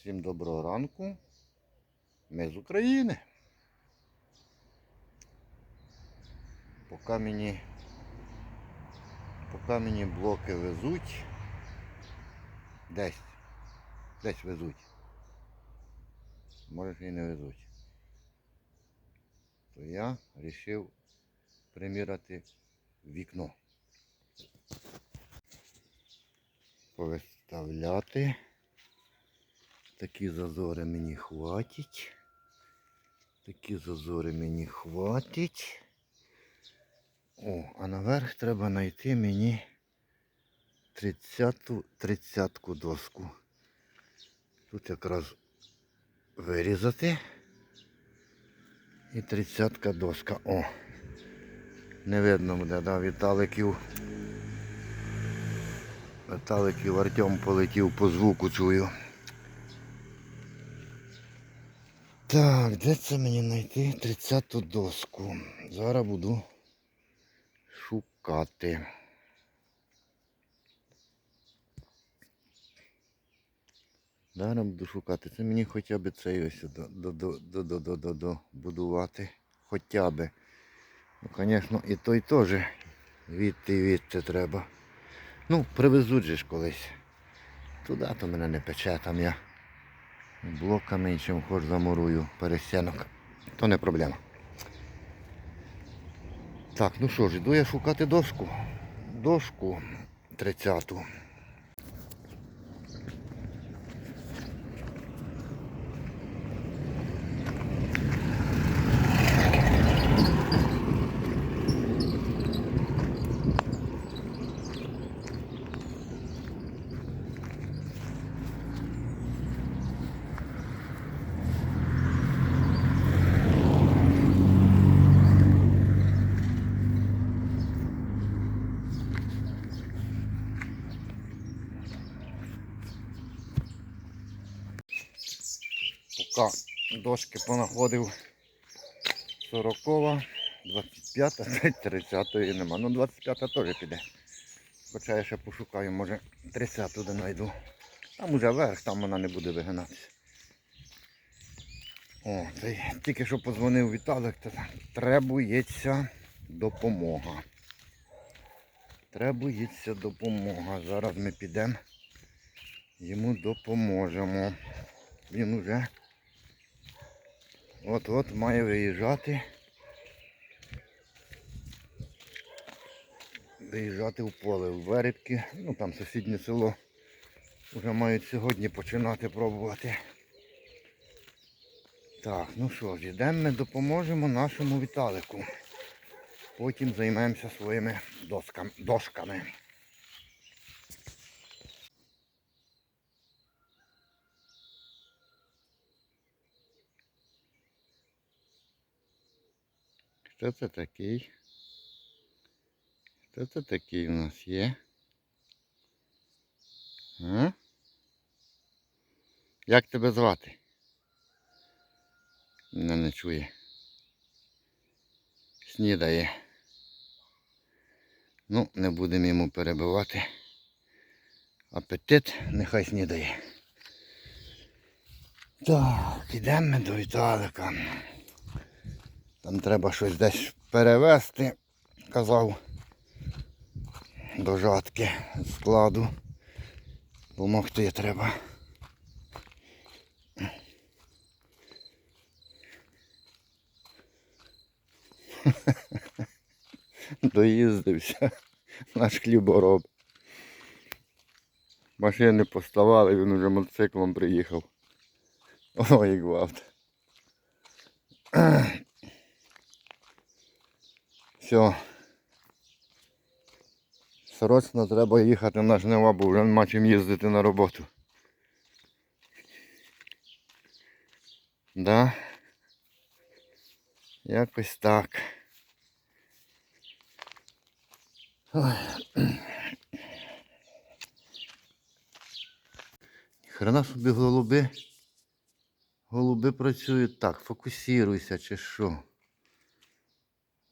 Всім доброго ранку. Ми з України. Поки мені, поки мені блоки везуть. Десь. Десь везуть. Може і не везуть. То я вирішив приміряти вікно. Повиставляти. Такі зазори мені хватить. Такі зазори мені хватить. О, а наверх треба знайти мені 30 тридцятку доску. Тут якраз вирізати. І тридцятка доска. О! Не видно буде, да, Віталиків. Віталиків Артем полетів по звуку чую. Так, де це мені знайти 30-ту доску? Зараз буду шукати. Зараз буду шукати. Це мені хоча б цей ось будувати. Хоча б. Ну, звісно, і той теж відти і відти треба. Ну, привезуть же ж колись. Туди то мене не пече, там я блоками чим хоч замурую перестінок. То не проблема. Так, ну що ж, йду я шукати дошку. Дошку 30-ту. Поки дошки понаходив 40, 25, 30 нема. Ну 25 теж піде. Хоча я ще пошукаю, може 30 туди знайду. Там уже верх, там вона не буде вигинатися. О, цей, тільки що позвонив Віталик, то требується допомога. Требується допомога. Зараз ми підемо, йому допоможемо. Він уже от-от має виїжджати. Виїжджати в поле, в Веребки. Ну там сусіднє село. Вже мають сьогодні починати пробувати. Так, ну що ж, йдемо ми допоможемо нашому Віталику. Потім займемося своїми досками, Хто це такий? Хто це такий у нас є? А? Як тебе звати? Не, не чує. Снідає. Ну, не будемо йому перебивати. Апетит нехай снідає. Так, ідемо до Віталика. Там треба щось десь перевезти, казав до жатки складу. Помогти треба. Доїздився наш хлібороб. Машини поставали, він уже мотоциклом приїхав. Ой, гвалт. Все. Срочно треба їхати на жнива, бо вже нема чим їздити на роботу. Да? Якось так. Ой. Хрена собі голуби. Голуби працюють так, фокусируйся чи що.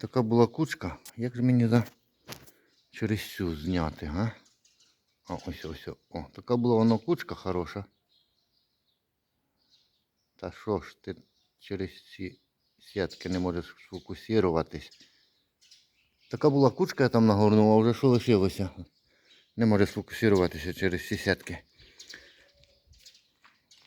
Така була кучка. Як же мені за через цю зняти, га? О, ось ось. О, така була вона кучка хороша. Та що ж ти через ці сітки не можеш сфокусуватись? Така була кучка, я там нагорнула, а вже що лишилося? Не може сфокусуватися через ці сітки.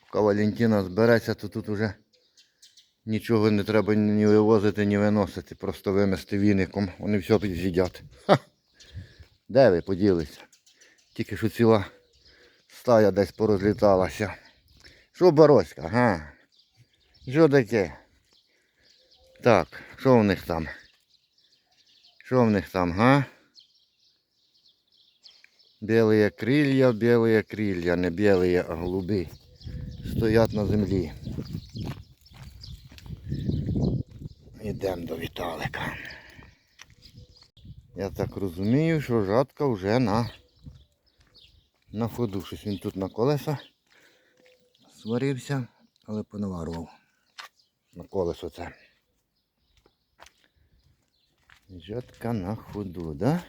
Поки Валентина збереться, то тут уже нічого не треба ні вивозити, ні виносити. Просто вимести віником. Вони все під'їдять. Ха! Де ви поділися? Тільки що ціла стая десь порозліталася. Що Бороська, га? Що таке? Так, що в них там? Що в них там, га? Білые крилья, білые крилья, не білые, а голуби. Стоять на землі. Йдемо до Віталика. Я так розумію, що жатка вже на, на ходу. Щось він тут на колеса сварився, але понаварував. На колесо це. Жатка на ходу, да?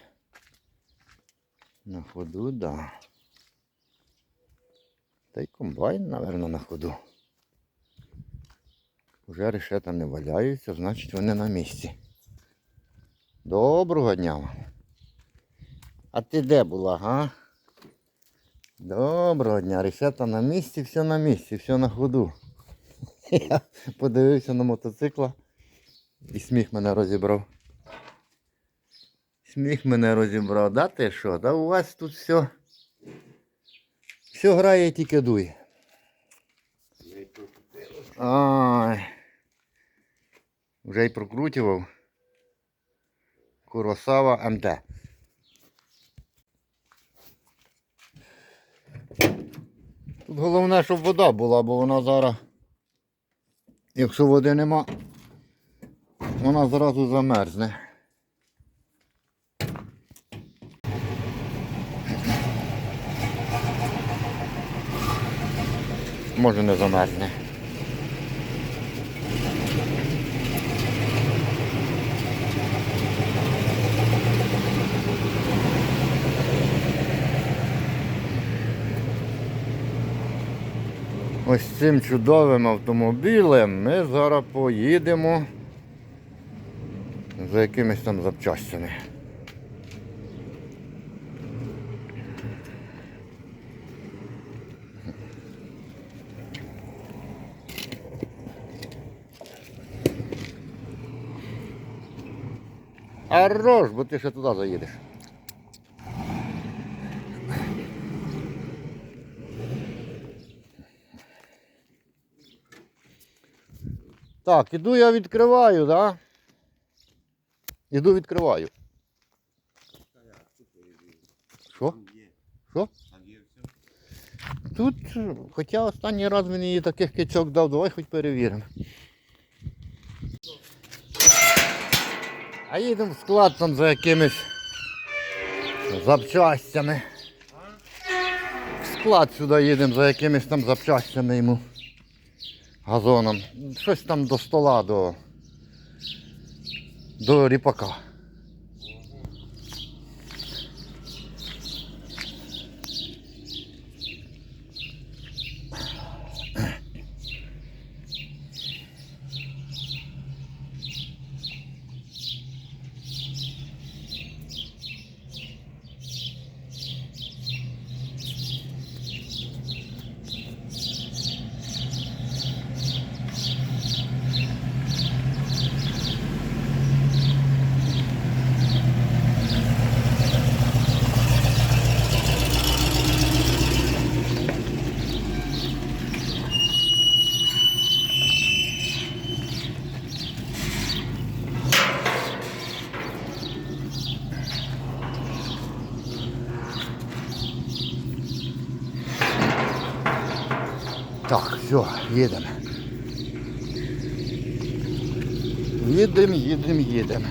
На ходу, да. Та й комбайн, напевно, на ходу. Уже решета не валяються, значить вони на місці. Доброго дня. вам. А ти де була, га? Доброго дня, решета на місці, все на місці, все на ходу. Я подивився на мотоцикла і сміх мене розібрав. Сміх мене розібрав, да ти що? Та у вас тут все. Все грає тільки дує. Ай. Вже й прокрутював. Куросава МТ. Тут головне, щоб вода була, бо вона зараз, якщо води нема, вона зразу замерзне. Може не замерзне. Ось цим чудовим автомобілем ми зараз поїдемо за якимись там запчастями. А бо ти ще туди заїдеш. Так, іду я відкриваю, да? Іду відкриваю. Що? Що? Тут, хоча останній раз мені її таких кичок дав, давай хоч перевіримо. А їдемо в склад там за якимись запчастями. В склад сюди їдемо за якимись там запчастями йому. Газоном. Щось там до стола, до, до ріпака. Так, все, їдемо. Їдемо, їдемо, їдемо.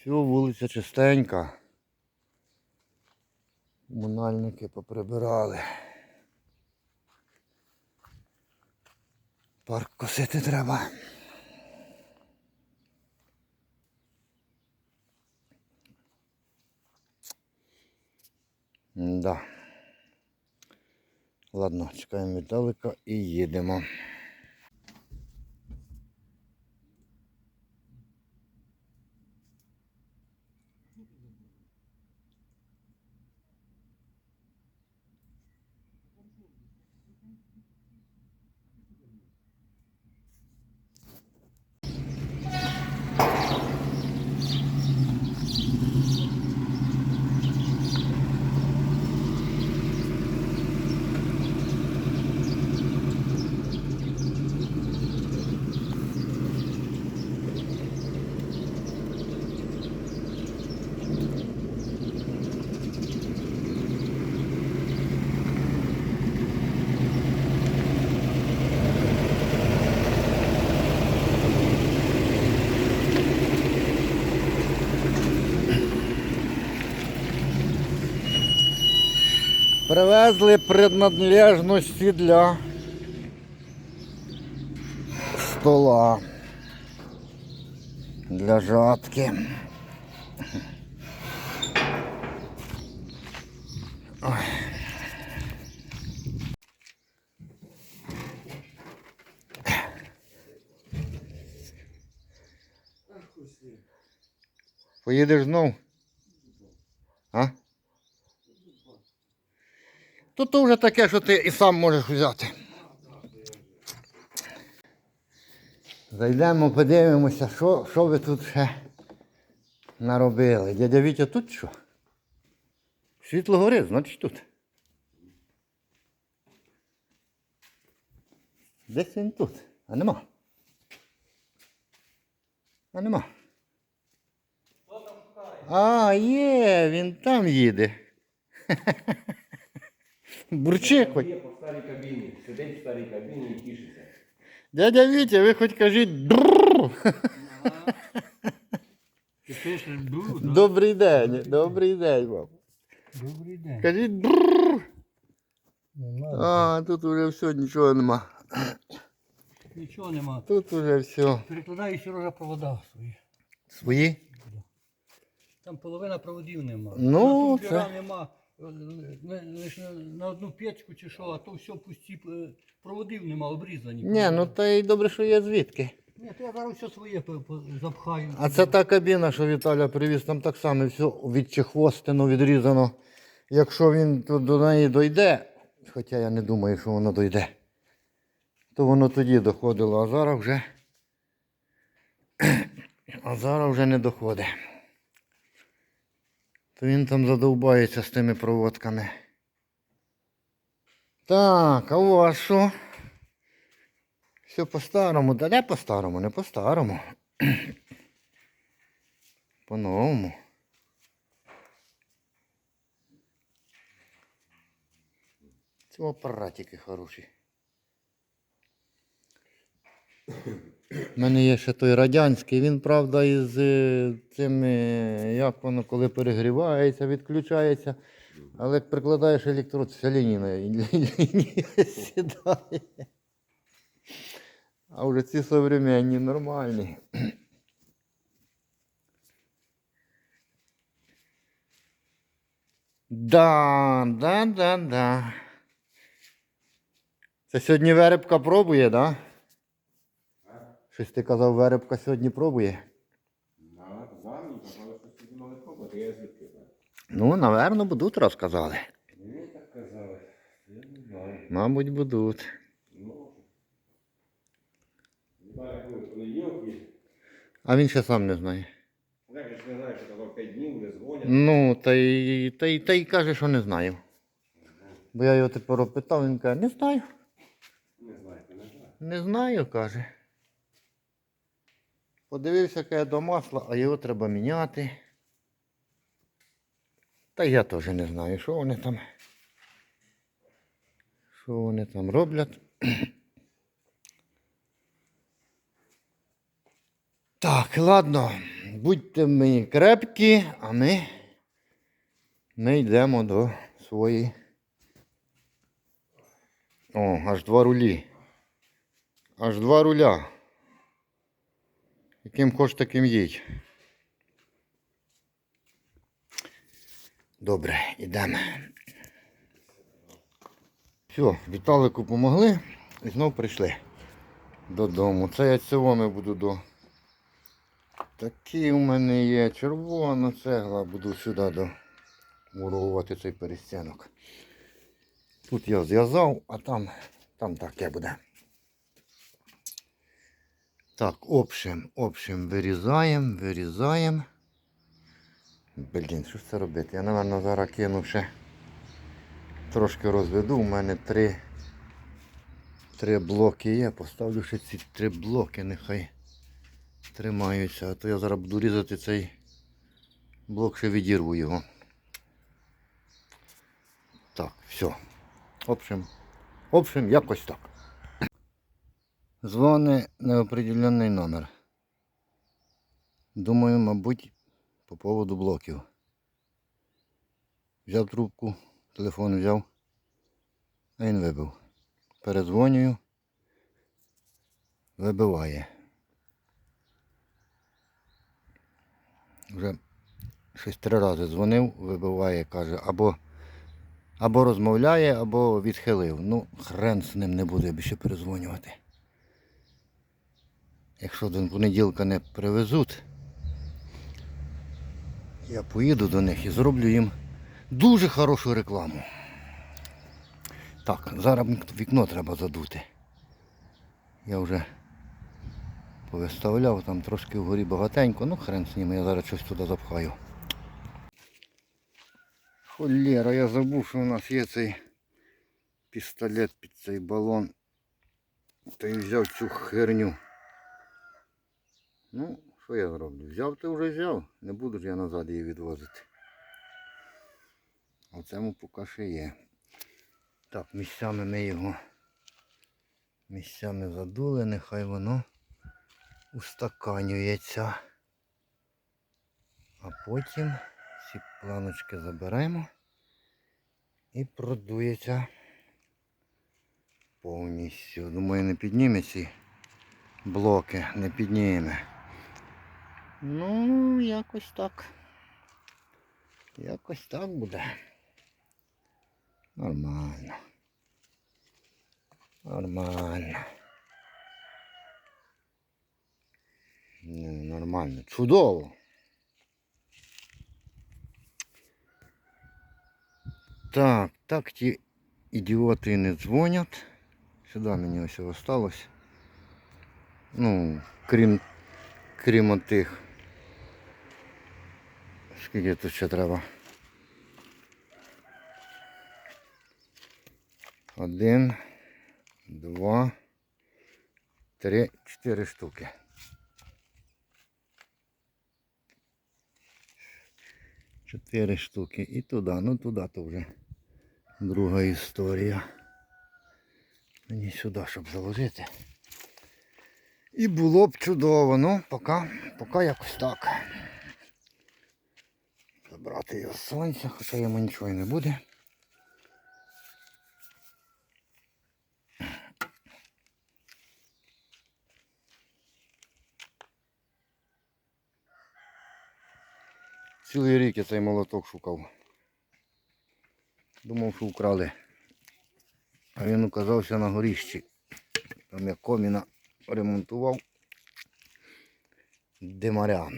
Все, вулиця чистенька. Комунальники поприбирали. Парк косити треба. Да. Ладно, чекаємо Віталика і їдемо. Привезли преднадлежності для стола. Для жатки. Поїдеш знов? То то вже таке, що ти і сам можеш взяти. Зайдемо, подивимося, що, що ви тут ще наробили. Дядя Вітя тут що? Світло горить, значить тут. Десь він тут, а нема. А нема. А, є, він там їде. Бурчить хоч. Є по старій кабіні, сидить в старій кабіні і тішиться. Дядя Вітя, ви хоч кажіть «Брррр». Ти пишеш «бу», да? Добрий день, добрий день вам. Добрий день. Кажіть «Брррр». Не надо. А, тут уже все, нічого нема. Нічого нема. Тут уже все. Перекладаю Сережа провода свої. Свої? Там половина проводів нема. Ну, Тут діра це- нема. Е, е, Лише на, на одну печку чи що, а то все пусті е, проводів нема, обрізані. Ні, ну та й добре, що є звідки. Ні, то я зараз все своє по- по- запхаю. А це та кабіна, що Віталя привіз, там так само все відчехвостено, відрізано. Якщо він до неї дойде, хоча я не думаю, що воно дойде, то воно тоді доходило, а зараз вже. А зараз вже не доходить. То він там задовбається з тими проводками. Так, а у вас що? Все по-старому. Да не по-старому, не по-старому. По-новому. Це апаратики хороші. У мене є ще той радянський, він, правда, із е, цим, як воно, коли перегрівається, відключається. Але прикладаєш електрод, вся лінія, сідає. А вже ці современні, нормальні. Да, да, да, да. Це сьогодні веребка пробує, да? Щось ти казав, веребка сьогодні пробує. На замі, казали, що сьогодні мали пробувати, я звідки знаю. Ну, напевно, будуть розказали. Мені так казали, я не знаю. Мабуть, будуть. Ну, коли понеділок. А він ще сам не знає. Я ж не знаю, що казав 5 днів, не дзвонять. Ну, та й, та й, та й каже, що не знаю. Бо я його тепер опитав, він каже, не знаю. Не знаю, не знаю. Не знаю, каже. Подивився, каже, до масла, а його треба міняти. Та я теж не знаю, що вони там. Що вони там роблять. Так, ладно. Будьте мені крепкі, а ми, ми йдемо до своєї. О, аж два рулі. Аж два руля. Яким хоч таким їдь. Добре, йдемо. Все, Віталику помогли і знов прийшли додому. Це я ціломи буду до. Такі у мене є червона цегла, буду сюди до мурувати цей перестінок. Тут я зв'язав, а там, там таке буде. Так, общем, общем, вирізаємо, вирізаємо. Блін, що ж це робити? Я, напевно, зараз кину ще трошки розведу. У мене три, три блоки є. Поставлю ще ці три блоки, нехай тримаються. А то я зараз буду різати цей блок, ще відірву його. Так, все. Общем, общем, якось так. Дзвони неопределенний номер. Думаю, мабуть, по поводу блоків. Взяв трубку, телефон взяв, а він вибив. Передзвонюю, вибиває. Вже щось три рази дзвонив, вибиває, каже, або, або розмовляє, або відхилив. Ну, хрен з ним не буде більше перезвонювати. Якщо до понеділка не привезуть, я поїду до них і зроблю їм дуже хорошу рекламу. Так, зараз вікно треба задути. Я вже повиставляв, там трошки вгорі багатенько, ну хрен з ним, я зараз щось туди запхаю. Холєра, я забув, що у нас є цей пістолет під цей балон. Та й взяв цю херню. Ну, що я зроблю? Взяв ти вже взяв, не буду ж я назад її відвозити. Цьому поки ще є. Так, місцями ми його місцями задули, нехай воно устаканюється. А потім ці планочки заберемо і продується повністю. Думаю, не підніме ці блоки, не підніме. Ну, якось так. Якось так буде. Нормально. Нормально. Ну, нормально. Чудово. Так, так ті ідіоти не дзвонять. Сюди мені ось осталось. Ну, крім, крім тих. Скільки тут ще треба? Один, два, три, чотири штуки. Чотири штуки. І туди, ну туди то вже друга історія. Мені сюди, щоб заложити. І було б чудово, ну, поки, поки якось так. Забрати його з сонця, хоча йому нічого і не буде. Цілий рік я цей молоток шукав. Думав, що вкрали. А він оказався на горіщі. Там я коміна ремонтував. Димаря.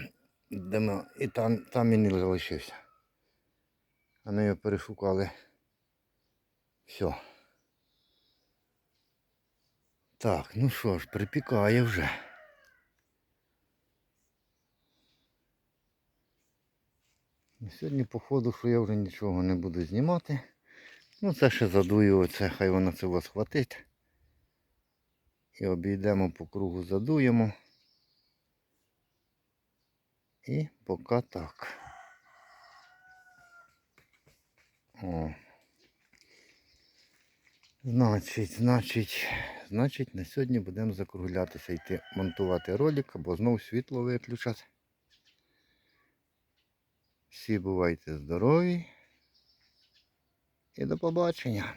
Дима. І там, там і залишився. А ми його перешукали. Все. Так, ну що ж, припікає вже. Сьогодні, походу, що я вже нічого не буду знімати. Ну це ще задую, оце, хай воно це вас хватить. І обійдемо по кругу, задуємо. І поки так. О. Значить, значить, значить, на сьогодні будемо закруглятися, йти монтувати ролик або знову світло виключати. Всі бувайте здорові. І до побачення.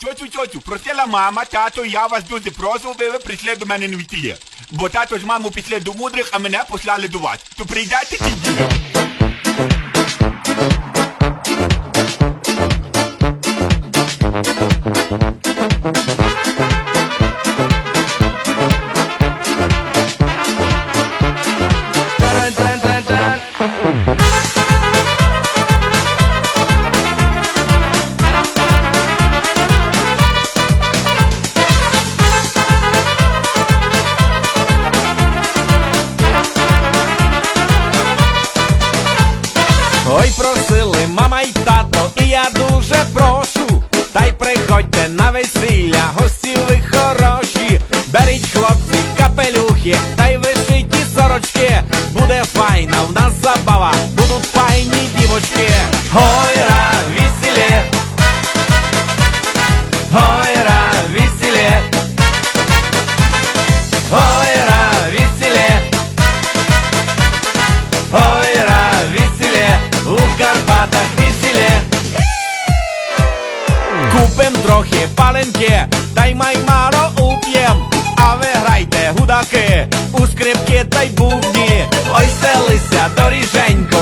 Тьотю, тьотю, просила мама, тато, я вас дуже прошу, ви, ви прийшли до мене на вітіє. Бо тато з мамою пішли до мудрих, а мене послали до вас. То прийдете чи ні? Гойра веселе, гойра веселе, гойра веселе, гойра веселе, у Карпатах веселе. Купим трохи паленки, дай й маймаро уп'єм, а ви грайте гудаки, у скрипки та й бубні, ой селися доріженько.